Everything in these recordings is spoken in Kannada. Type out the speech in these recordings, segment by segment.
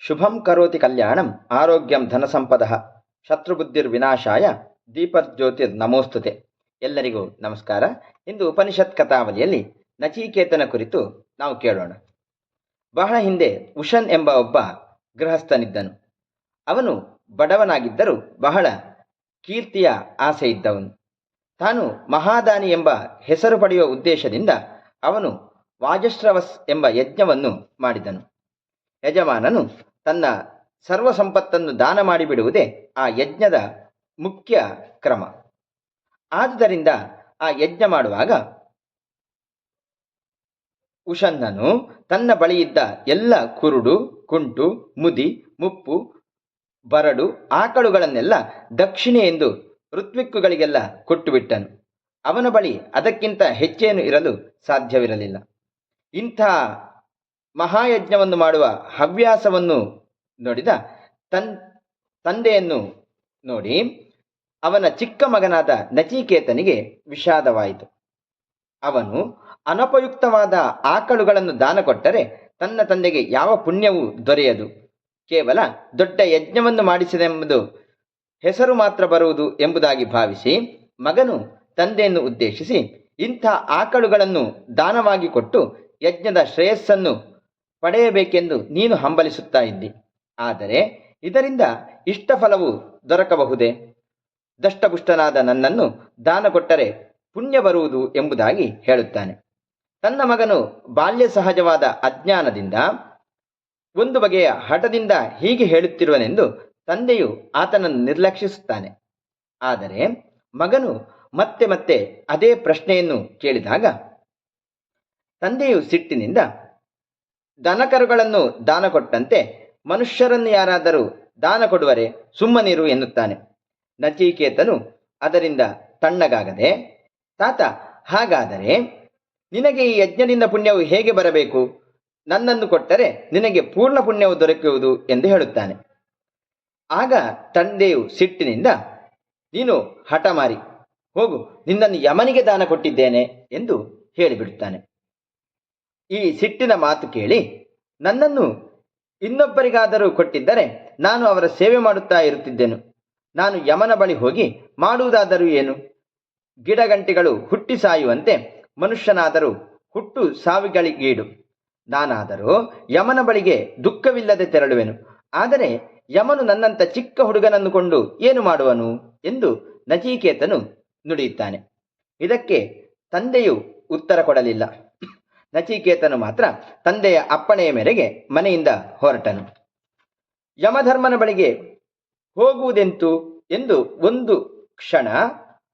ಶುಭಂ ಕರೋತಿ ಕಲ್ಯಾಣಂ, ಆರೋಗ್ಯಂ ಧನಸಂಪದ. ಶತ್ರುಬುದ್ಧಿರ್ವಿನಾಶಾಯ ದೀಪಜ್ಯೋತಿರ್ ನಮೋಸ್ತುತೆ. ಎಲ್ಲರಿಗೂ ನಮಸ್ಕಾರ. ಇಂದು ಉಪನಿಷತ್ ಕಥಾವಲಿಯಲ್ಲಿ ನಚಿಕೇತನ ಕುರಿತು ನಾವು ಕೇಳೋಣ. ಬಹಳ ಹಿಂದೆ ಉಷನ್ ಎಂಬ ಒಬ್ಬ ಗೃಹಸ್ಥನಿದ್ದನು. ಅವನು ಬಡವನಾಗಿದ್ದರೂ ಬಹಳ ಕೀರ್ತಿಯ ಆಸೆ ಇದ್ದವನು. ತಾನು ಮಹಾದಾನಿ ಎಂಬ ಹೆಸರು ಪಡೆಯುವ ಉದ್ದೇಶದಿಂದ ಅವನು ವಾಜಶ್ರವಸ್ ಎಂಬ ಯಜ್ಞವನ್ನು ಮಾಡಿದನು. ಯಜಮಾನನು ತನ್ನ ಸರ್ವ ಸಂಪತ್ತನ್ನು ದಾನ ಮಾಡಿಬಿಡುವುದೇ ಆ ಯಜ್ಞದ ಮುಖ್ಯ ಕ್ರಮ. ಆದುದರಿಂದ ಆ ಯಜ್ಞ ಮಾಡುವಾಗ ಉಷನ್ನನು ತನ್ನ ಬಳಿಯಿದ್ದ ಎಲ್ಲ ಕುರುಡು, ಕುಂಟು, ಮುದಿ, ಮುಪ್ಪು, ಬರಡು, ಆಕಳುಗಳನ್ನೆಲ್ಲ ದಕ್ಷಿಣೆ ಎಂದು ಋತ್ವಿಕ್ಕುಗಳಿಗೆಲ್ಲ ಕೊಟ್ಟು ಬಿಟ್ಟನು ಅವನ ಬಳಿ ಅದಕ್ಕಿಂತ ಹೆಚ್ಚೇನು ಇರಲು ಸಾಧ್ಯವಿರಲಿಲ್ಲ. ಇಂಥ ಮಹಾಯಜ್ಞವನ್ನು ಮಾಡುವ ಹವ್ಯಾಸವನ್ನು ನೋಡಿದ ತನ್, ತಂದೆಯನ್ನು ನೋಡಿ ಅವನ ಚಿಕ್ಕ ಮಗನಾದ ನಚಿಕೇತನಿಗೆ ವಿಷಾದವಾಯಿತು. ಅವನು ಅನಪಯುಕ್ತವಾದ ಆಕಳುಗಳನ್ನು ದಾನ ಕೊಟ್ಟರೆ ತನ್ನ ತಂದೆಗೆ ಯಾವ ಪುಣ್ಯವೂ ದೊರೆಯದು. ಕೇವಲ ದೊಡ್ಡ ಯಜ್ಞವನ್ನು ಮಾಡಿಸಿದೆಂಬುದು ಹೆಸರು ಮಾತ್ರ ಬರುವುದು ಎಂಬುದಾಗಿ ಭಾವಿಸಿ ಮಗನು ತಂದೆಯನ್ನು ಉದ್ದೇಶಿಸಿ ಇಂಥ ಆಕಳುಗಳನ್ನು ದಾನವಾಗಿ ಕೊಟ್ಟು ಯಜ್ಞದ ಶ್ರೇಯಸ್ಸನ್ನು ಪಡೆಯಬೇಕೆಂದು ನೀನು ಹಂಬಲಿಸುತ್ತಾ ಇದ್ದಿ. ಆದರೆ ಇದರಿಂದ ಇಷ್ಟ ಫಲವು ದೊರಕಬಹುದೇ? ದಷ್ಟಪುಷ್ಟನಾದ ನನ್ನನ್ನು ದಾನ ಕೊಟ್ಟರೆ ಪುಣ್ಯ ಬರುವುದು ಎಂಬುದಾಗಿ ಹೇಳುತ್ತಾನೆ. ತನ್ನ ಮಗನು ಬಾಲ್ಯ ಸಹಜವಾದ ಅಜ್ಞಾನದಿಂದ, ಒಂದು ಬಗೆಯ ಹಠದಿಂದ ಹೀಗೆ ಹೇಳುತ್ತಿರುವನೆಂದು ತಂದೆಯು ಆತನನ್ನು ನಿರ್ಲಕ್ಷಿಸುತ್ತಾನೆ. ಆದರೆ ಮಗನು ಮತ್ತೆ ಮತ್ತೆ ಅದೇ ಪ್ರಶ್ನೆಯನ್ನು ಕೇಳಿದಾಗ, ತಂದೆಯು ಸಿಟ್ಟಿನಿಂದ ದನಕರುಗಳನ್ನು ದಾನ ಕೊಟ್ಟಂತೆ ಮನುಷ್ಯರನ್ನು ಯಾರಾದರೂ ದಾನ ಕೊಡುವರೆ ಸುಮ್ಮನಿರು ಎನ್ನುತ್ತಾನೆ. ನಚಿಕೇತನು ಅದರಿಂದ ತಣ್ಣಗಾಗದೆ, ತಾತ ಹಾಗಾದರೆ ನಿನಗೆ ಈ ಯಜ್ಞದಿಂದ ಪುಣ್ಯವು ಹೇಗೆ ಬರಬೇಕು? ನನ್ನನ್ನು ಕೊಟ್ಟರೆ ನಿನಗೆ ಪೂರ್ಣ ಪುಣ್ಯವು ದೊರಕುವುದು ಎಂದು ಹೇಳುತ್ತಾನೆ. ಆಗ ತಂದೆಯು ಸಿಟ್ಟಿನಿಂದ, ನೀನು ಹಠ ಮಾರಿ ಹೋಗು, ನಿನ್ನನ್ನು ಯಮನಿಗೆ ದಾನ ಕೊಟ್ಟಿದ್ದೇನೆ ಎಂದು ಹೇಳಿಬಿಡುತ್ತಾನೆ. ಈ ಸಿಟ್ಟಿನ ಮಾತು ಕೇಳಿ, ನನ್ನನ್ನು ಇನ್ನೊಬ್ಬರಿಗಾದರೂ ಕೊಟ್ಟಿದ್ದರೆ ನಾನು ಅವರ ಸೇವೆ ಮಾಡುತ್ತಾ ಇರುತ್ತಿದ್ದೆನು. ನಾನು ಯಮನ ಬಳಿ ಹೋಗಿ ಮಾಡುವುದಾದರೂ ಏನು? ಗಿಡಗಂಟಿಗಳು ಹುಟ್ಟಿ ಸಾಯುವಂತೆ ಮನುಷ್ಯನಾದರೂ ಹುಟ್ಟು ಸಾವಿಗಳಿಗೀಡು. ನಾನಾದರೂ ಯಮನ ಬಳಿಗೆ ದುಃಖವಿಲ್ಲದೆ ತೆರಳುವೆನು. ಆದರೆ ಯಮನು ನನ್ನಂಥ ಚಿಕ್ಕ ಹುಡುಗನನ್ನು ಕೊಂಡು ಏನು ಮಾಡುವನು ಎಂದು ನಚಿಕೇತನು ನುಡಿಯುತ್ತಾನೆ. ಇದಕ್ಕೆ ತಂದೆಯು ಉತ್ತರ ಕೊಡಲಿಲ್ಲ. ನಚಿಕೇತನು ಮಾತ್ರ ತಂದೆಯ ಅಪ್ಪಣೆಯ ಮೇರೆಗೆ ಮನೆಯಿಂದ ಹೊರಟನು. ಯಮಧರ್ಮನ ಬಳಿಗೆ ಹೋಗುವುದೆಂತು ಎಂದು ಒಂದು ಕ್ಷಣ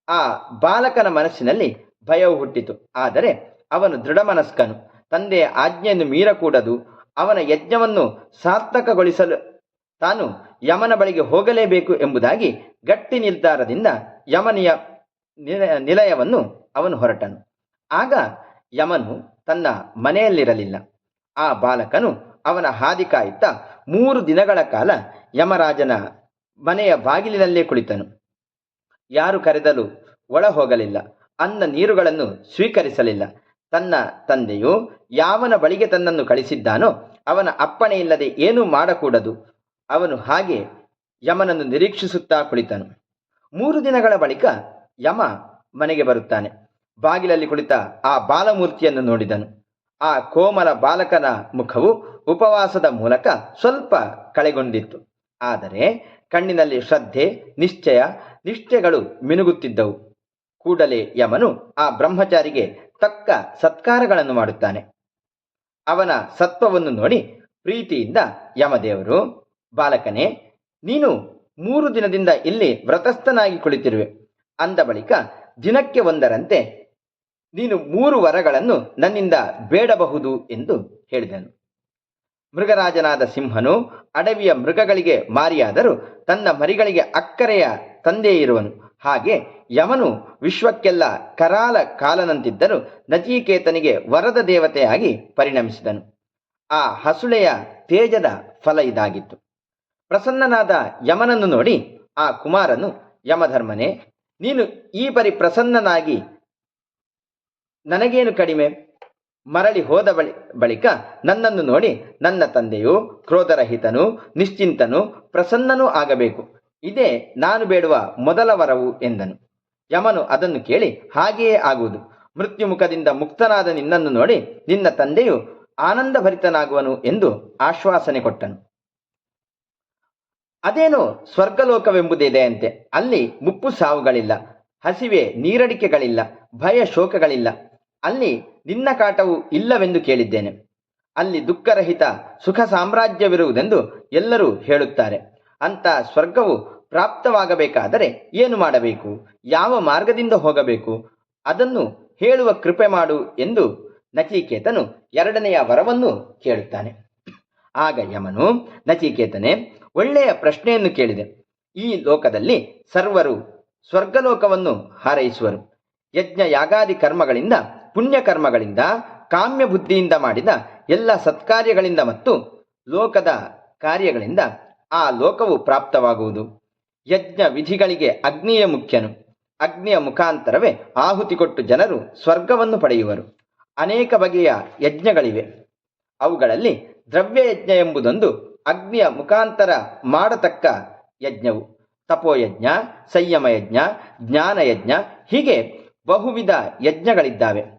ಆ ಬಾಲಕನ ಮನಸ್ಸಿನಲ್ಲಿ ಭಯವು ಹುಟ್ಟಿತು. ಆದರೆ ಅವನು ದೃಢಮನಸ್ಕನು. ತಂದೆಯ ಆಜ್ಞೆಯನ್ನು ಮೀರಕೂಡದು. ಅವನ ಯಜ್ಞವನ್ನು ಸಾರ್ಥಕಗೊಳಿಸಲು ತಾನು ಯಮನ ಬಳಿಗೆ ಹೋಗಲೇಬೇಕು ಎಂಬುದಾಗಿ ಗಟ್ಟಿ ನಿರ್ಧಾರದಿಂದ ಯಮನಿಯ ನಿಲ- ನಿಲಯವನ್ನು ಅವನು ಹೊರಟನು. ಆಗ ಯಮನು ತನ್ನ ಮನೆಯಲ್ಲಿರಲಿಲ್ಲ. ಆ ಬಾಲಕನು ಅವನ ಹಾದಿ ಕಾಯುತ್ತಾ ಮೂರು ದಿನಗಳ ಕಾಲ ಯಮರಾಜನ ಮನೆಯ ಬಾಗಿಲಿನಲ್ಲೇ ಕುಳಿತನು. ಯಾರು ಕರೆದಲು ಒಳ ಹೋಗಲಿಲ್ಲ ಅನ್ನ ನೀರುಗಳನ್ನು ಸ್ವೀಕರಿಸಲಿಲ್ಲ. ತನ್ನ ತಂದೆಯು ಯಾವನ ಬಳಿಗೆ ತನ್ನನ್ನು ಕಳಿಸಿದ್ದಾನೋ ಅವನ ಅಪ್ಪಣೆ ಇಲ್ಲದೆ ಏನೂ ಮಾಡಕೂಡದು. ಅವನು ಹಾಗೆ ಯಮನನ್ನು ನಿರೀಕ್ಷಿಸುತ್ತಾ ಕುಳಿತನು. ಮೂರು ದಿನಗಳ ಬಳಿಕ ಯಮ ಮನೆಗೆ ಬರುತ್ತಾನೆ. ಬಾಗಿಲಲ್ಲಿ ಕುಳಿತ ಆ ಬಾಲಮೂರ್ತಿಯನ್ನು ನೋಡಿದನು. ಆ ಕೋಮಲ ಬಾಲಕನ ಮುಖವು ಉಪವಾಸದ ಮೂಲಕ ಸ್ವಲ್ಪ ಕಳೆಗೊಂಡಿತ್ತು. ಆದರೆ ಕಣ್ಣಿನಲ್ಲಿ ಶ್ರದ್ಧೆ, ನಿಶ್ಚಯ, ನಿಷ್ಠೆಗಳು ಮಿನುಗುತ್ತಿದ್ದವು. ಕೂಡಲೇ ಯಮನು ಆ ಬ್ರಹ್ಮಚಾರಿಗೆ ತಕ್ಕ ಸತ್ಕಾರಗಳನ್ನು ಮಾಡುತ್ತಾನೆ. ಅವನ ಸತ್ವವನ್ನು ನೋಡಿ ಪ್ರೀತಿಯಿಂದ ಯಮದೇವರು, ಬಾಲಕನೇ, ನೀನು ಮೂರು ದಿನದಿಂದ ಇಲ್ಲಿ ವ್ರತಸ್ಥನಾಗಿ ಕುಳಿತಿರುವೆ. ಅಂದ ಬಳಿಕ ದಿನಕ್ಕೆ ಒಂದರಂತೆ ನೀನು ಮೂರು ವರಗಳನ್ನು ನನ್ನಿಂದ ಬೇಡಬಹುದು ಎಂದು ಹೇಳಿದನು. ಮೃಗರಾಜನಾದ ಸಿಂಹನು ಅಡವಿಯ ಮೃಗಗಳಿಗೆ ಮಾರಿಯಾದರೂ ತನ್ನ ಮರಿಗಳಿಗೆ ಅಕ್ಕರೆಯ ತಂದೆ ಇರುವನು. ಹಾಗೆ ಯಮನು ವಿಶ್ವಕ್ಕೆಲ್ಲ ಕರಾಲ ಕಾಲನಂತಿದ್ದರೂ ನಚಿಕೇತನಿಗೆ ವರದ ದೇವತೆಯಾಗಿ ಪರಿಣಮಿಸಿದನು. ಆ ಹಸುಳೆಯ ತೇಜದ ಫಲ ಇದಾಗಿತ್ತು. ಪ್ರಸನ್ನನಾದ ಯಮನನ್ನು ನೋಡಿ ಆ ಕುಮಾರನು, ಯಮಧರ್ಮನೇ, ನೀನು ಈ ಪರಿ ಪ್ರಸನ್ನನಾಗಿ ನನಗೇನು ಕಡಿಮೆ? ಮರಳಿ ಹೋದ ಬಳಿ, ಬಳಿಕ ನನ್ನನ್ನು ನೋಡಿ ನನ್ನ ತಂದೆಯು ಕ್ರೋಧರಹಿತನು, ನಿಶ್ಚಿಂತನು, ಪ್ರಸನ್ನನೂ ಆಗಬೇಕು. ಇದೇ ನಾನು ಬೇಡುವ ಮೊದಲ ವರವು ಎಂದನು. ಯಮನು ಅದನ್ನು ಕೇಳಿ ಹಾಗೆಯೇ ಆಗುವುದು. ಮೃತ್ಯುಮುಖದಿಂದ ಮುಕ್ತನಾದ ನಿನ್ನನ್ನು ನೋಡಿ ನಿನ್ನ ತಂದೆಯು ಆನಂದಭರಿತನಾಗುವನು ಎಂದು ಆಶ್ವಾಸನೆ ಕೊಟ್ಟನು. ಅದೇನು ಸ್ವರ್ಗಲೋಕವೆಂಬುದಿದೆಯಂತೆ. ಅಲ್ಲಿ ಮುಪ್ಪು ಸಾವುಗಳಿಲ್ಲ, ಹಸಿವೆ ನೀರಡಿಕೆಗಳಿಲ್ಲ, ಭಯ ಶೋಕಗಳಿಲ್ಲ. ಅಲ್ಲಿ ನಿನ್ನ ಕಾಟವು ಇಲ್ಲವೆಂದು ಕೇಳಿದ್ದೇನೆ. ಅಲ್ಲಿ ದುಃಖರಹಿತ ಸುಖ ಸಾಮ್ರಾಜ್ಯವಿರುವುದೆಂದು ಎಲ್ಲರೂ ಹೇಳುತ್ತಾರೆ. ಅಂತ ಸ್ವರ್ಗವು ಪ್ರಾಪ್ತವಾಗಬೇಕಾದರೆ ಏನು ಮಾಡಬೇಕು? ಯಾವ ಮಾರ್ಗದಿಂದ ಹೋಗಬೇಕು? ಅದನ್ನು ಹೇಳುವ ಕೃಪೆ ಮಾಡು ಎಂದು ನಚಿಕೇತನು ಎರಡನೆಯ ವರವನ್ನು ಕೇಳುತ್ತಾನೆ. ಆಗ ಯಮನು ನಚಿಕೇತನೆ, ಒಳ್ಳೆಯ ಪ್ರಶ್ನೆಯನ್ನು ಕೇಳಿದೆ. ಈ ಲೋಕದಲ್ಲಿ ಸರ್ವರು ಸ್ವರ್ಗಲೋಕವನ್ನು ಹಾರೈಸುವರು. ಯಜ್ಞ ಯಾಗಾದಿ ಕರ್ಮಗಳಿಂದ ಪುಣ್ಯ ಕರ್ಮಗಳಿಂದ ಕಾಮ್ಯ ಬುದ್ಧಿಯಿಂದ ಮಾಡಿದ ಎಲ್ಲ ಸತ್ಕಾರ್ಯಗಳಿಂದ ಮತ್ತು ಲೋಕದ ಕಾರ್ಯಗಳಿಂದ ಆ ಲೋಕವು ಪ್ರಾಪ್ತವಾಗುವುದು. ಯಜ್ಞ ವಿಧಿಗಳಿಗೆ ಅಗ್ನಿಯೇ ಮುಖ್ಯನು. ಅಗ್ನಿಯ ಮುಖಾಂತರವೇ ಆಹುತಿ ಕೊಟ್ಟು ಜನರು ಸ್ವರ್ಗವನ್ನು ಪಡೆಯುವರು. ಅನೇಕ ಬಗೆಯ ಯಜ್ಞಗಳಿವೆ. ಅವುಗಳಲ್ಲಿ ದ್ರವ್ಯ ಯಜ್ಞ ಎಂಬುದೊಂದು ಅಗ್ನಿಯ ಮುಖಾಂತರ ಮಾಡತಕ್ಕ ಯಜ್ಞವು. ತಪೋಯಜ್ಞ ಸಂಯಮ ಯಜ್ಞ ಜ್ಞಾನಯಜ್ಞ ಹೀಗೆ ಬಹುವಿಧ ಯಜ್ಞಗಳಿದ್ದಾವೆ.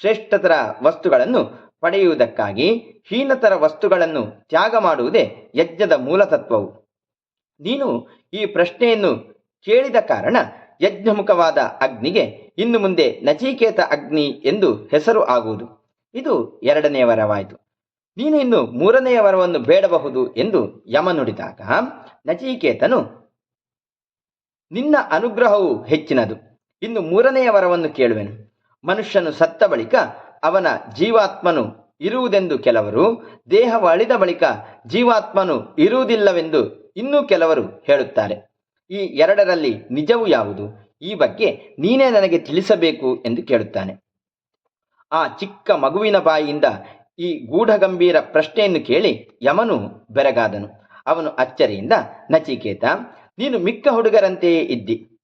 ಶ್ರೇಷ್ಠತರ ವಸ್ತುಗಳನ್ನು ಪಡೆಯುವುದಕ್ಕಾಗಿ ಹೀನತರ ವಸ್ತುಗಳನ್ನು ತ್ಯಾಗ ಮಾಡುವುದೇ ಯಜ್ಞದ ಮೂಲತತ್ವವು. ನೀನು ಈ ಪ್ರಶ್ನೆಯನ್ನು ಕೇಳಿದ ಕಾರಣ ಯಜ್ಞಮುಖವಾದ ಅಗ್ನಿಗೆ ಇನ್ನು ಮುಂದೆ ನಚಿಕೇತ ಅಗ್ನಿ ಎಂದು ಹೆಸರು ಆಗುವುದು. ಇದು ಎರಡನೆಯ ವರವಾಯಿತು. ನೀನು ಇನ್ನು ಮೂರನೆಯ ವರವನ್ನು ಬೇಡಬಹುದು ಎಂದು ಯಮ ನುಡಿದಾಗ ನಚಿಕೇತನು, ನಿನ್ನ ಅನುಗ್ರಹವು ಹೆಚ್ಚಿನದು. ಇನ್ನು ಮೂರನೆಯ ವರವನ್ನು ಕೇಳುವೆನು. ಮನುಷ್ಯನು ಸತ್ತ ಬಳಿಕ ಅವನ ಜೀವಾತ್ಮನು ಇರುವುದೆಂದು ಕೆಲವರು, ದೇಹ ಅಳಿದ ಬಳಿಕ ಜೀವಾತ್ಮನು ಇರುವುದಿಲ್ಲವೆಂದು ಇನ್ನೂ ಕೆಲವರು ಹೇಳುತ್ತಾರೆ. ಈ ಎರಡರಲ್ಲಿ ನಿಜವು ಯಾವುದು? ಈ ಬಗ್ಗೆ ನೀನೇ ನನಗೆ ತಿಳಿಸಬೇಕು ಎಂದು ಕೇಳುತ್ತಾನೆ. ಆ ಚಿಕ್ಕ ಮಗುವಿನ ಬಾಯಿಯಿಂದ ಈ ಗೂಢಗಂಭೀರ ಪ್ರಶ್ನೆಯನ್ನು ಕೇಳಿ ಯಮನು ಬೆರಗಾದನು. ಅವನು ಅಚ್ಚರಿಯಿಂದ, ನಚಿಕೇತ, ನೀನು ಮಿಕ್ಕ ಹುಡುಗರಂತೆಯೇ ಇದ್ದಿ.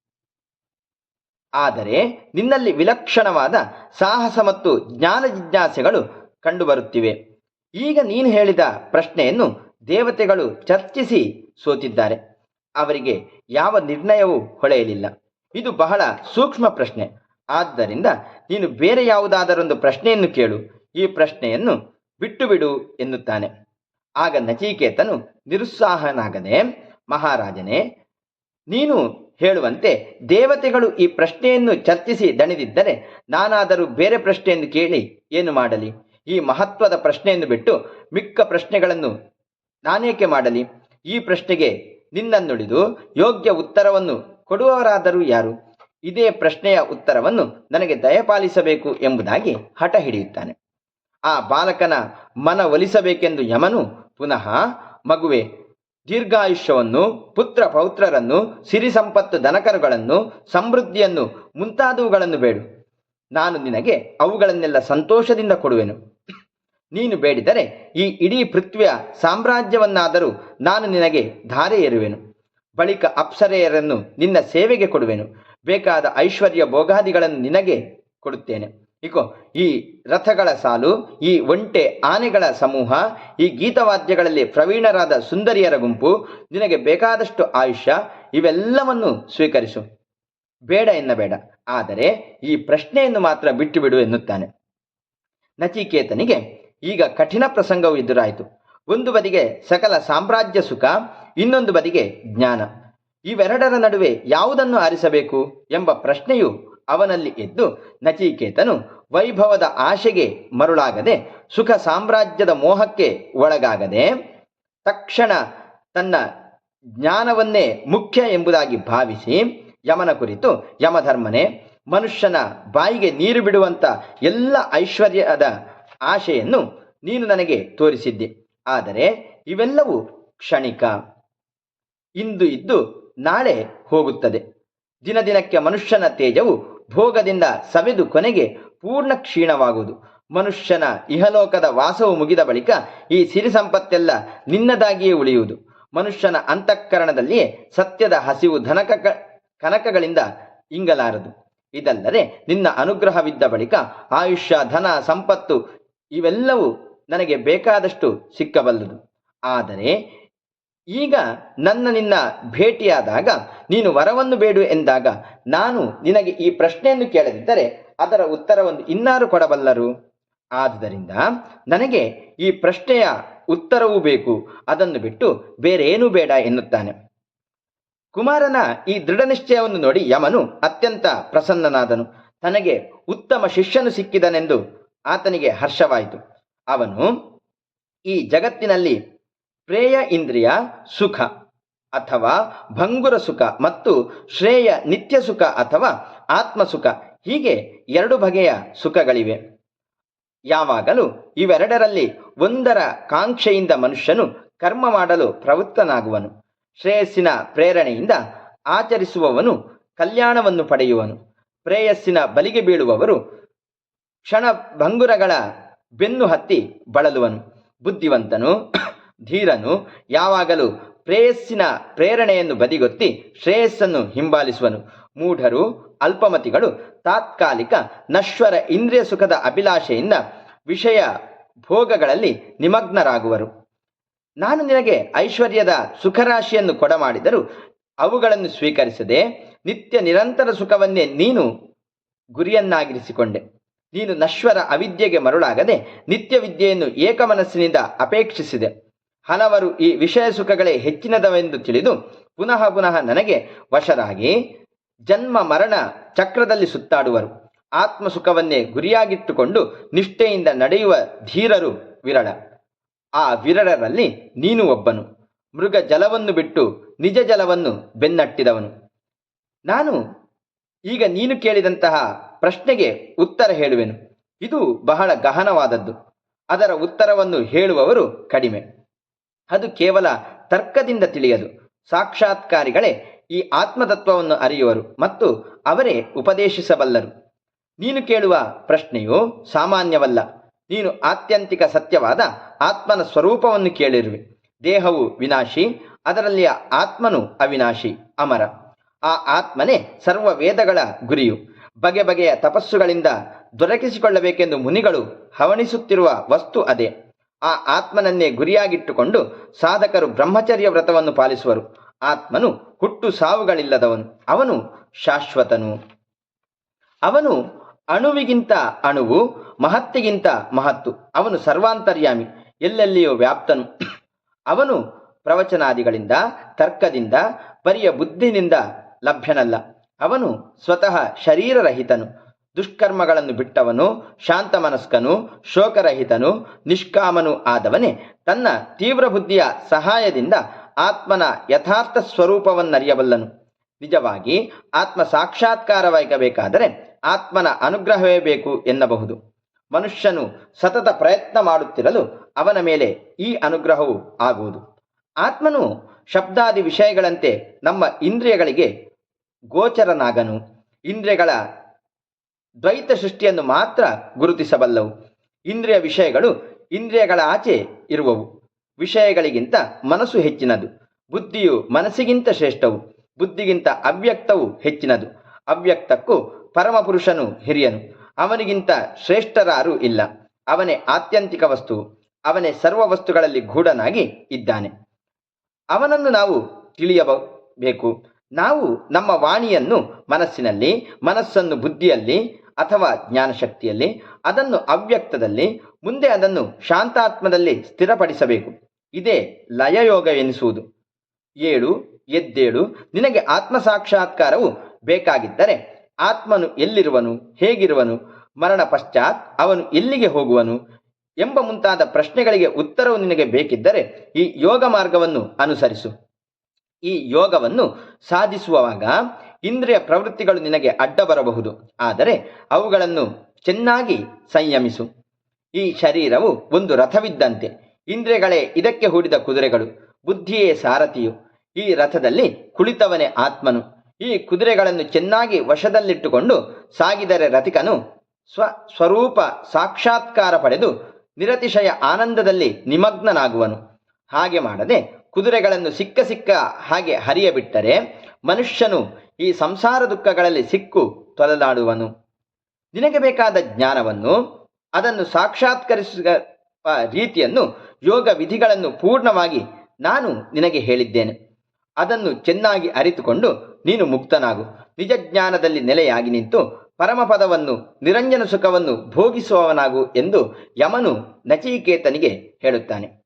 ಆದರೆ ನಿನ್ನಲ್ಲಿ ವಿಲಕ್ಷಣವಾದ ಸಾಹಸ ಮತ್ತು ಜ್ಞಾನ ಜಿಜ್ಞಾಸೆಗಳು ಕಂಡುಬರುತ್ತಿವೆ. ಈಗ ನೀನು ಹೇಳಿದ ಪ್ರಶ್ನೆಯನ್ನು ದೇವತೆಗಳು ಚರ್ಚಿಸಿ ಸೋತಿದ್ದಾರೆ. ಅವರಿಗೆ ಯಾವ ನಿರ್ಣಯವೂ ಹೊಳೆಯಲಿಲ್ಲ. ಇದು ಬಹಳ ಸೂಕ್ಷ್ಮ ಪ್ರಶ್ನೆ. ಆದ್ದರಿಂದ ನೀನು ಬೇರೆ ಯಾವುದಾದರೊಂದು ಪ್ರಶ್ನೆಯನ್ನು ಕೇಳು. ಈ ಪ್ರಶ್ನೆಯನ್ನು ಬಿಟ್ಟು ಬಿಡು ಎನ್ನುತ್ತಾನೆ. ಆಗ ನಚಿಕೇತನು ನಿರುತ್ಸಾಹನಾಗದೆ, ಮಹಾರಾಜನೇ, ನೀನು ಹೇಳುವಂತೆ ದೇವತೆಗಳು ಈ ಪ್ರಶ್ನೆಯನ್ನು ಚರ್ಚಿಸಿ ದಣಿದಿದ್ದರೆ ನಾನಾದರೂ ಬೇರೆ ಪ್ರಶ್ನೆಯನ್ನು ಕೇಳಿ ಏನು ಮಾಡಲಿ? ಈ ಮಹತ್ವದ ಪ್ರಶ್ನೆಯನ್ನು ಬಿಟ್ಟು ಮಿಕ್ಕ ಪ್ರಶ್ನೆಗಳನ್ನು ನಾನೇಕೆ ಮಾಡಲಿ? ಈ ಪ್ರಶ್ನೆಗೆ ನಿನ್ನನ್ನುಳಿದು ಯೋಗ್ಯ ಉತ್ತರವನ್ನು ಕೊಡುವವರಾದರೂ ಯಾರು? ಇದೇ ಪ್ರಶ್ನೆಯ ಉತ್ತರವನ್ನು ನನಗೆ ದಯಪಾಲಿಸಬೇಕು ಎಂಬುದಾಗಿ ಹಠ ಹಿಡಿಯುತ್ತಾನೆ. ಆ ಬಾಲಕನ ಮನ ಒಲಿಸಬೇಕೆಂದು ಯಮನು ಪುನಃ ಮಗುವೆ ದೀರ್ಘಾಯುಷ್ಯವನ್ನು ಪುತ್ರ ಪೌತ್ರರನ್ನು ಸಿರಿ ಸಂಪತ್ತು ದನಕರುಗಳನ್ನು, ಸಮೃದ್ಧಿಯನ್ನು ಮುಂತಾದವುಗಳನ್ನು ಬೇಡು. ನಾನು ನಿನಗೆ ಅವುಗಳನ್ನೆಲ್ಲ ಸಂತೋಷದಿಂದ ಕೊಡುವೆನು. ನೀನು ಬೇಡಿದರೆ ಈ ಇಡೀ ಪೃಥ್ವಿಯ ಸಾಮ್ರಾಜ್ಯವನ್ನಾದರೂ ನಾನು ನಿನಗೆ ಧಾರೆ ಏರುವೆನು. ಬಳಿಕ ಅಪ್ಸರೆಯರನ್ನು ನಿನ್ನ ಸೇವೆಗೆ ಕೊಡುವೆನು. ಬೇಕಾದ ಐಶ್ವರ್ಯ ಭೋಗಾದಿಗಳನ್ನು ನಿನಗೆ ಕೊಡುತ್ತೇನೆ. ಇಕೋ, ಈ ರಥಗಳ ಸಾಲು, ಈ ಒಂಟೆ ಆನೆಗಳ ಸಮೂಹ, ಈ ಗೀತವಾದ್ಯಗಳಲ್ಲಿ ಪ್ರವೀಣರಾದ ಸುಂದರಿಯರ ಗುಂಪು, ನಿನಗೆ ಬೇಕಾದಷ್ಟು ಆಯುಷ್ಯ, ಇವೆಲ್ಲವನ್ನು ಸ್ವೀಕರಿಸು. ಬೇಡ ಎನ್ನಬೇಡ. ಆದರೆ ಈ ಪ್ರಶ್ನೆಯನ್ನು ಮಾತ್ರ ಬಿಟ್ಟು ಬಿಡು ಎನ್ನುತ್ತಾನೆ. ನಚಿಕೇತನಿಗೆ ಈಗ ಕಠಿಣ ಪ್ರಸಂಗವು ಎದುರಾಯಿತು. ಒಂದು ಬದಿಗೆ ಸಕಲ ಸಾಮ್ರಾಜ್ಯ ಸುಖ, ಇನ್ನೊಂದು ಬದಿಗೆ ಜ್ಞಾನ. ಇವೆರಡರ ನಡುವೆ ಯಾವುದನ್ನು ಆರಿಸಬೇಕು ಎಂಬ ಪ್ರಶ್ನೆಯು ಅವನಲ್ಲಿ ಎದ್ದು ನಚಿಕೇತನು ವೈಭವದ ಆಶೆಗೆ ಮರುಳಾಗದೆ ಸುಖ ಸಾಮ್ರಾಜ್ಯದ ಮೋಹಕ್ಕೆ ಒಳಗಾಗದೆ ತಕ್ಷಣ ತನ್ನ ಜ್ಞಾನವನ್ನೇ ಮುಖ್ಯ ಎಂಬುದಾಗಿ ಭಾವಿಸಿ ಯಮನ ಕುರಿತು ಯಮಧರ್ಮನೆ, ಮನುಷ್ಯನ ಬಾಯಿಗೆ ನೀರು ಬಿಡುವಂತ ಎಲ್ಲ ಐಶ್ವರ್ಯದ ಆಶೆಯನ್ನು ನೀನು ನನಗೆ ತೋರಿಸಿದ್ದಿ. ಆದರೆ ಇವೆಲ್ಲವೂ ಕ್ಷಣಿಕ. ಇಂದು ಇದ್ದು ನಾಳೆ ಹೋಗುತ್ತದೆ. ದಿನ ದಿನಕ್ಕೆ ಮನುಷ್ಯನ ತೇಜವು ಭೋಗದಿಂದ ಸವೆದು ಕೊನೆಗೆ ಪೂರ್ಣ ಕ್ಷೀಣವಾಗುವುದು. ಮನುಷ್ಯನ ಇಹಲೋಕದ ವಾಸವು ಮುಗಿದ ಬಳಿಕ ಈ ಸಿರಿ ಸಂಪತ್ತೆಲ್ಲ ನಿನ್ನದಾಗಿಯೇ ಉಳಿಯುವುದು. ಮನುಷ್ಯನ ಅಂತಃಕರಣದಲ್ಲಿಯೇ ಸತ್ಯದ ಹಸಿವು ಧನಕ ಕನಕಗಳಿಂದ ಇಂಗಲಾರದು. ಇದಲ್ಲದೆ ನಿನ್ನ ಅನುಗ್ರಹವಿದ್ದ ಬಳಿಕ ಆಯುಷ್ಯ, ಧನ, ಸಂಪತ್ತು ಇವೆಲ್ಲವೂ ನನಗೆ ಬೇಕಾದಷ್ಟು ಸಿಕ್ಕಬಲ್ಲದು. ಆದರೆ ಈಗ ನನ್ನ ನಿನ್ನ ಭೇಟಿಯಾದಾಗ ನೀನು ವರವನ್ನು ಬೇಡು ಎಂದಾಗ ನಾನು ನಿನಗೆ ಈ ಪ್ರಶ್ನೆಯನ್ನು ಕೇಳದಿದ್ದರೆ ಅದರ ಉತ್ತರವನ್ನು ಇನ್ನಾರು ಕೊಡಬಲ್ಲರು? ಆದುದರಿಂದ ನನಗೆ ಈ ಪ್ರಶ್ನೆಯ ಉತ್ತರವೂ ಬೇಕು, ಅದನ್ನು ಬಿಟ್ಟು ಬೇರೆ ಏನೂ ಬೇಡ ಎನ್ನುತ್ತಾನೆ. ಕುಮಾರನ ಈ ದೃಢ ನಿಶ್ಚಯವನ್ನು ನೋಡಿ ಯಮನು ಅತ್ಯಂತ ಪ್ರಸನ್ನನಾದನು. ತನಗೆ ಉತ್ತಮ ಶಿಷ್ಯನು ಸಿಕ್ಕಿದನೆಂದು ಆತನಿಗೆ ಹರ್ಷವಾಯಿತು. ಅವನು ಈ ಜಗತ್ತಿನಲ್ಲಿ ಪ್ರೇಯ ಇಂದ್ರಿಯ ಸುಖ ಅಥವಾ ಭಂಗುರ ಸುಖ ಮತ್ತು ಶ್ರೇಯ ನಿತ್ಯ ಸುಖ ಅಥವಾ ಆತ್ಮ ಸುಖ. ಹೀಗೆ ಎರಡು ಬಗೆಯ ಸುಖಗಳಿವೆ. ಯಾವಾಗಲೂ ಇವೆರಡರಲ್ಲಿ ಒಂದರ ಕಾಂಕ್ಷೆಯಿಂದ ಮನುಷ್ಯನು ಕರ್ಮ ಮಾಡಲು ಪ್ರವೃತ್ತನಾಗುವನು. ಶ್ರೇಯಸ್ಸಿನ ಪ್ರೇರಣೆಯಿಂದ ಆಚರಿಸುವವನು ಕಲ್ಯಾಣವನ್ನು ಪಡೆಯುವನು. ಪ್ರೇಯಸ್ಸಿನ ಬಲಿಗೆ ಬೀಳುವವರು ಕ್ಷಣ ಭಂಗುರಗಳ ಬೆನ್ನು ಹತ್ತಿ ಬಳಲುವನು. ಬುದ್ಧಿವಂತನು ಧೀರನು ಯಾವಾಗಲೂ ಪ್ರೇಯಸ್ಸಿನ ಪ್ರೇರಣೆಯನ್ನು ಬದಿಗೊತ್ತಿ ಶ್ರೇಯಸ್ಸನ್ನು ಹಿಂಬಾಲಿಸುವನು. ಮೂಢರು, ಅಲ್ಪಮತಿಗಳು, ತಾತ್ಕಾಲಿಕ, ನಶ್ವರ ಇಂದ್ರಿಯ ಸುಖದ ಅಭಿಲಾಷೆಯಿಂದ ವಿಷಯ ಭೋಗಗಳಲ್ಲಿ ನಿಮಗ್ನರಾಗುವರು. ನಾನು ನಿನಗೆ ಐಶ್ವರ್ಯದ ಸುಖರಾಶಿಯನ್ನು ಕೊಡಮಾಡಿದರೂ ಅವುಗಳನ್ನು ಸ್ವೀಕರಿಸದೆ ನಿತ್ಯ ನಿರಂತರ ಸುಖವನ್ನೇ ನೀನು ಗುರಿಯನ್ನಾಗಿರಿಸಿಕೊಂಡೆ. ನೀನು ನಶ್ವರ ಅವಿದ್ಯೆಗೆ ಮರುಳಾಗದೆ ನಿತ್ಯ ವಿದ್ಯೆಯನ್ನು ಏಕಮನಸ್ಸಿನಿಂದ ಅಪೇಕ್ಷಿಸಿದೆ. ಹಲವರು ಈ ವಿಷಯ ಸುಖಗಳೇ ಹೆಚ್ಚಿನದವೆಂದು ತಿಳಿದು ಪುನಃ ಪುನಃ ನನಗೆ ವಶರಾಗಿ ಜನ್ಮ ಮರಣ ಚಕ್ರದಲ್ಲಿ ಸುತ್ತಾಡುವರು. ಆತ್ಮ ಸುಖವನ್ನೇ ಗುರಿಯಾಗಿಟ್ಟುಕೊಂಡು ನಿಷ್ಠೆಯಿಂದ ನಡೆಯುವ ಧೀರರು ವಿರಳ. ಆ ವಿರಳರಲ್ಲಿ ನೀನು ಒಬ್ಬನು. ಮೃಗ ಜಲವನ್ನು ಬಿಟ್ಟು ನಿಜ ಜಲವನ್ನು ಬೆನ್ನಟ್ಟಿದವನು. ನಾನು ಈಗ ನೀನು ಕೇಳಿದಂತಹ ಪ್ರಶ್ನೆಗೆ ಉತ್ತರ ಹೇಳುವೆನು. ಇದು ಬಹಳ ಗಹನವಾದದ್ದು. ಅದರ ಉತ್ತರವನ್ನು ಹೇಳುವವರು ಕಡಿಮೆ. ಅದು ಕೇವಲ ತರ್ಕದಿಂದ ತಿಳಿಯದು. ಸಾಕ್ಷಾತ್ಕಾರಿಗಳೇ ಈ ಆತ್ಮತತ್ವವನ್ನು ಅರಿಯುವರು ಮತ್ತು ಅವರೇ ಉಪದೇಶಿಸಬಲ್ಲರು. ನೀನು ಕೇಳುವ ಪ್ರಶ್ನೆಯು ಸಾಮಾನ್ಯವಲ್ಲ. ನೀನು ಆತ್ಯಂತಿಕ ಸತ್ಯವಾದ ಆತ್ಮನ ಸ್ವರೂಪವನ್ನು ಕೇಳಿರುವೆ. ದೇಹವು ವಿನಾಶಿ, ಅದರಲ್ಲಿಯ ಆತ್ಮನು ಅವಿನಾಶಿ, ಅಮರ. ಆ ಆತ್ಮನೇ ಸರ್ವ ವೇದಗಳ ಗುರಿಯು. ಬಗೆ ಬಗೆಯ ತಪಸ್ಸುಗಳಿಂದ ದೊರಕಿಸಿಕೊಳ್ಳಬೇಕೆಂದು ಮುನಿಗಳು ಹವಣಿಸುತ್ತಿರುವ ವಸ್ತು ಅದೇ. ಆ ಆತ್ಮನನ್ನೇ ಗುರಿಯಾಗಿಟ್ಟುಕೊಂಡು ಸಾಧಕರು ಬ್ರಹ್ಮಚರ್ಯ ವ್ರತವನ್ನು ಪಾಲಿಸುವರು. ಆತ್ಮನು ಹುಟ್ಟು ಸಾವುಗಳಿಲ್ಲದವನು. ಅವನು ಶಾಶ್ವತನು. ಅವನು ಅಣುವಿಗಿಂತ ಅಣುವು, ಮಹತ್ತಿಗಿಂತ ಮಹತ್ತು. ಅವನು ಸರ್ವಾಂತರ್ಯಾಮಿ, ಎಲ್ಲೆಲ್ಲಿಯೂ ವ್ಯಾಪ್ತನು. ಅವನು ಪ್ರವಚನಾದಿಗಳಿಂದ, ತರ್ಕದಿಂದ, ಬರಿಯ ಬುದ್ಧಿನಿಂದ ಲಭ್ಯನಲ್ಲ. ಅವನು ಸ್ವತಃ ಶರೀರರಹಿತನು. ದುಷ್ಕರ್ಮಗಳನ್ನು ಬಿಟ್ಟವನು ಶಾಂತ ಮನಸ್ಕನು ಶೋಕರಹಿತನು, ನಿಷ್ಕಾಮನು ಆದವನೇ. ತನ್ನ ತೀವ್ರ ಬುದ್ಧಿಯ ಸಹಾಯದಿಂದ ಆತ್ಮನ ಯಥಾರ್ಥ ಸ್ವರೂಪವನ್ನರಿಯಬಲ್ಲನು. ನಿಜವಾಗಿ ಆತ್ಮ ಸಾಕ್ಷಾತ್ಕಾರವಾಗಬೇಕಾದರೆ ಆತ್ಮನ ಅನುಗ್ರಹವೇ ಬೇಕು ಎನ್ನಬಹುದು. ಮನುಷ್ಯನು ಸತತ ಪ್ರಯತ್ನ ಮಾಡುತ್ತಿರಲು ಅವನ ಮೇಲೆ ಈ ಅನುಗ್ರಹವು ಆಗುವುದು. ಆತ್ಮನು ಶಬ್ದಾದಿ ವಿಷಯಗಳಂತೆ ನಮ್ಮ ಇಂದ್ರಿಯಗಳಿಗೆ ಗೋಚರನಾಗನು. ಇಂದ್ರಿಯಗಳ ದ್ವೈತ ಸೃಷ್ಟಿಯನ್ನು ಮಾತ್ರ ಗುರುತಿಸಬಲ್ಲವು. ಇಂದ್ರಿಯ ವಿಷಯಗಳು ಇಂದ್ರಿಯಗಳ ಆಚೆ ಇರುವವು. ವಿಷಯಗಳಿಗಿಂತ ಮನಸ್ಸು ಹೆಚ್ಚಿನದು. ಬುದ್ಧಿಯು ಮನಸ್ಸಿಗಿಂತ ಶ್ರೇಷ್ಠವು. ಬುದ್ಧಿಗಿಂತ ಅವ್ಯಕ್ತವು ಹೆಚ್ಚಿನದು. ಅವ್ಯಕ್ತಕ್ಕೂ ಪರಮಪುರುಷನು ಹಿರಿಯನು. ಅವನಿಗಿಂತ ಶ್ರೇಷ್ಠರಾರೂ ಇಲ್ಲ. ಅವನೇ ಆತ್ಯಂತಿಕ ವಸ್ತು. ಅವನೇ ಸರ್ವ ವಸ್ತುಗಳಲ್ಲಿ ಗೂಢನಾಗಿ ಇದ್ದಾನೆ. ಅವನನ್ನು ನಾವು ತಿಳಿಯಬೇಕು ನಾವು ನಮ್ಮ ವಾಣಿಯನ್ನು ಮನಸ್ಸಿನಲ್ಲಿ, ಮನಸ್ಸನ್ನು ಬುದ್ಧಿಯಲ್ಲಿ ಅಥವಾ ಜ್ಞಾನಶಕ್ತಿಯಲ್ಲಿ, ಅದನ್ನು ಅವ್ಯಕ್ತದಲ್ಲಿ, ಮುಂದೆ ಅದನ್ನು ಶಾಂತಾತ್ಮದಲ್ಲಿ ಸ್ಥಿರಪಡಿಸಬೇಕು. ಇದೇ ಲಯಯೋಗ ಎನಿಸುವುದು ಏಳು, ಎದ್ದೇಳು, ನಿನಗೆ ಆತ್ಮ ಸಾಕ್ಷಾತ್ಕಾರವು ಬೇಕಾಗಿದ್ದರೆ ಆತ್ಮನು ಎಲ್ಲಿರುವನು, ಹೇಗಿರುವನು, ಮರಣ ಪಶ್ಚಾತ್ ಅವನು ಎಲ್ಲಿಗೆ ಹೋಗುವನು ಎಂಬ ಮುಂತಾದ ಪ್ರಶ್ನೆಗಳಿಗೆ ಉತ್ತರವು ನಿನಗೆ ಬೇಕಿದ್ದರೆ ಈ ಯೋಗ ಮಾರ್ಗವನ್ನು ಅನುಸರಿಸು. ಈ ಯೋಗವನ್ನು ಸಾಧಿಸುವಾಗ ಇಂದ್ರಿಯ ಪ್ರವೃತ್ತಿಗಳು ನಿನಗೆ ಅಡ್ಡ ಬರಬಹುದು. ಆದರೆ ಅವುಗಳನ್ನು ಚೆನ್ನಾಗಿ ಸಂಯಮಿಸು. ಈ ಶರೀರವು ಒಂದು ರಥವಿದ್ದಂತೆ. ಇಂದ್ರಿಯಗಳೇ ಇದಕ್ಕೆ ಹೂಡಿದ ಕುದುರೆಗಳು, ಬುದ್ಧಿಯೇ ಸಾರಥಿಯು. ಈ ರಥದಲ್ಲಿ ಕುಳಿತವನೇ ಆತ್ಮನು. ಈ ಕುದುರೆಗಳನ್ನು ಚೆನ್ನಾಗಿ ವಶದಲ್ಲಿಟ್ಟುಕೊಂಡು ಸಾಗಿದರೆ ರಥಿಕನು ಸ್ವ, ಸ್ವರೂಪ ಸಾಕ್ಷಾತ್ಕಾರ ಪಡೆದು ನಿರತಿಶಯ ಆನಂದದಲ್ಲಿ ನಿಮಗ್ನನಾಗುವನು. ಹಾಗೆ ಮಾಡದೆ ಕುದುರೆಗಳನ್ನು ಸಿಕ್ಕ ಸಿಕ್ಕ ಹಾಗೆ ಹರಿಯಬಿಟ್ಟರೆ ಮನುಷ್ಯನು ಈ ಸಂಸಾರ ದುಃಖಗಳಲ್ಲಿ ಸಿಕ್ಕು ತೊಲಲಾಡುವನು ನಿನಗೆ ಬೇಕಾದ ಜ್ಞಾನವನ್ನು, ಅದನ್ನು ಸಾಕ್ಷಾತ್ಕರಿಸುವ ರೀತಿಯನ್ನು, ಯೋಗ ವಿಧಿಗಳನ್ನು ಪೂರ್ಣವಾಗಿ ನಾನು ನಿನಗೆ ಹೇಳಿದ್ದೇನೆ. ಅದನ್ನು ಚೆನ್ನಾಗಿ ಅರಿತುಕೊಂಡು ನೀನು ಮುಕ್ತನಾಗು. ನಿಜ ಜ್ಞಾನದಲ್ಲಿ ನೆಲೆಯಾಗಿ ನಿಂತು ಪರಮಪದವನ್ನು, ನಿರಂಜನ ಸುಖವನ್ನು ಭೋಗಿಸುವವನಾಗು ಎಂದು ಯಮನು ನಚಿಕೇತನಿಗೆ ಹೇಳುತ್ತಾನೆ.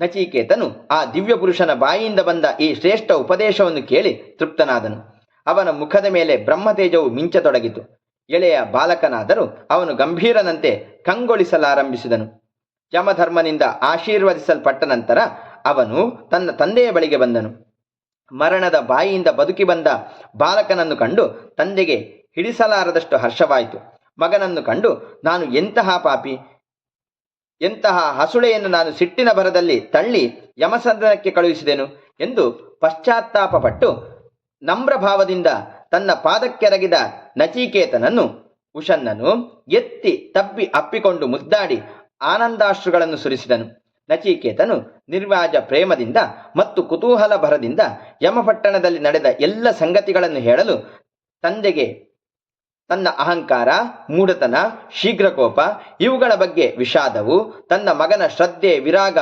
ನಚಿಕೇತನು ಆ ದಿವ್ಯ ಪುರುಷನ ಬಾಯಿಯಿಂದ ಬಂದ ಈ ಶ್ರೇಷ್ಠ ಉಪದೇಶವನ್ನು ಕೇಳಿ ತೃಪ್ತನಾದನು. ಅವನ ಮುಖದ ಮೇಲೆ ಬ್ರಹ್ಮತೇಜವು ಮಿಂಚತೊಡಗಿತು. ಎಳೆಯ ಬಾಲಕನಾದರೂ ಅವನು ಗಂಭೀರನಂತೆ ಕಂಗೊಳಿಸಲಾರಂಭಿಸಿದನು. ಯಮಧರ್ಮನಿಂದ ಆಶೀರ್ವದಿಸಲ್ಪಟ್ಟ ನಂತರ ಅವನು ತನ್ನ ತಂದೆಯ ಬಳಿಗೆ ಬಂದನು. ಮರಣದ ಬಾಯಿಯಿಂದ ಬದುಕಿ ಬಂದ ಬಾಲಕನನ್ನು ಕಂಡು ತಂದೆಗೆ ಹಿಡಿಸಲಾರದಷ್ಟು ಹರ್ಷವಾಯಿತು. ಮಗನನ್ನು ಕಂಡು, ನಾನು ಎಂತಹ ಪಾಪಿ? ಎಂತಹ ಹಸುಳೆಯನ್ನು ನಾನು ಸಿಟ್ಟಿನ ಭರದಲ್ಲಿ ತಳ್ಳಿ ಯಮಸದನಕ್ಕೆ ಕಳುಹಿಸಿದೆನು? ಎಂದು ಪಶ್ಚಾತ್ತಾಪಪಟ್ಟು ನಮ್ರಭಾವದಿಂದ ತನ್ನ ಪಾದಕ್ಕೆರಗಿದ ನಚಿಕೇತನನ್ನು, ಉಷನ್ನನು ಎತ್ತಿ ತಬ್ಬಿ ಅಪ್ಪಿಕೊಂಡು ಮುದ್ದಾಡಿ ಆನಂದಾಶ್ರುಗಳನ್ನು ಸುರಿಸಿದನು. ನಚಿಕೇತನು ನಿರ್ವಾಜ ಪ್ರೇಮದಿಂದ ಮತ್ತು ಕುತೂಹಲ ಭರದಿಂದ ಯಮಪಟ್ಟಣದಲ್ಲಿ ನಡೆದ ಎಲ್ಲ ಸಂಗತಿಗಳನ್ನು ಹೇಳಲು ತಂದೆಗೆ ತನ್ನ ಅಹಂಕಾರ, ಮೂಢತನ, ಶೀಘ್ರಕೋಪ, ಇವುಗಳ ಬಗ್ಗೆ ವಿಷಾದವು, ತನ್ನ ಮಗನ ಶ್ರದ್ಧೆ, ವಿರಾಗ,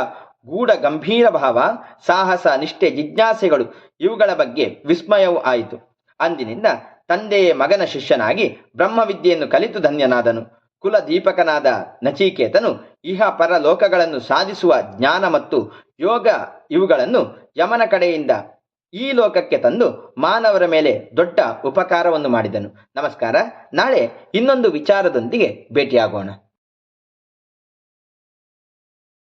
ಗೂಢ ಗಂಭೀರ ಭಾವ, ಸಾಹಸ, ನಿಷ್ಠೆ, ಜಿಜ್ಞಾಸೆಗಳು ಇವುಗಳ ಬಗ್ಗೆ ವಿಸ್ಮಯವೂ ಆಯಿತು. ಅಂದಿನಿಂದ ತಂದೆಯೇ ಮಗನ ಶಿಷ್ಯನಾಗಿ ಬ್ರಹ್ಮವಿದ್ಯೆಯನ್ನು ಕಲಿತು ಧನ್ಯನಾದನು. ಕುಲ ದೀಪಕನಾದ ನಚಿಕೇತನು ಇಹ ಪರ ಲೋಕಗಳನ್ನು ಸಾಧಿಸುವ ಜ್ಞಾನ ಮತ್ತು ಯೋಗ ಇವುಗಳನ್ನು ಯಮನ ಕಡೆಯಿಂದ ಈ ಲೋಕಕ್ಕೆ ತಂದು ಮಾನವರ ಮೇಲೆ ದೊಡ್ಡ ಉಪಕಾರವನ್ನು ಮಾಡಿದನು. ನಮಸ್ಕಾರ. ನಾಳೆ ಇನ್ನೊಂದು ವಿಚಾರದೊಂದಿಗೆ ಭೇಟಿಯಾಗೋಣ.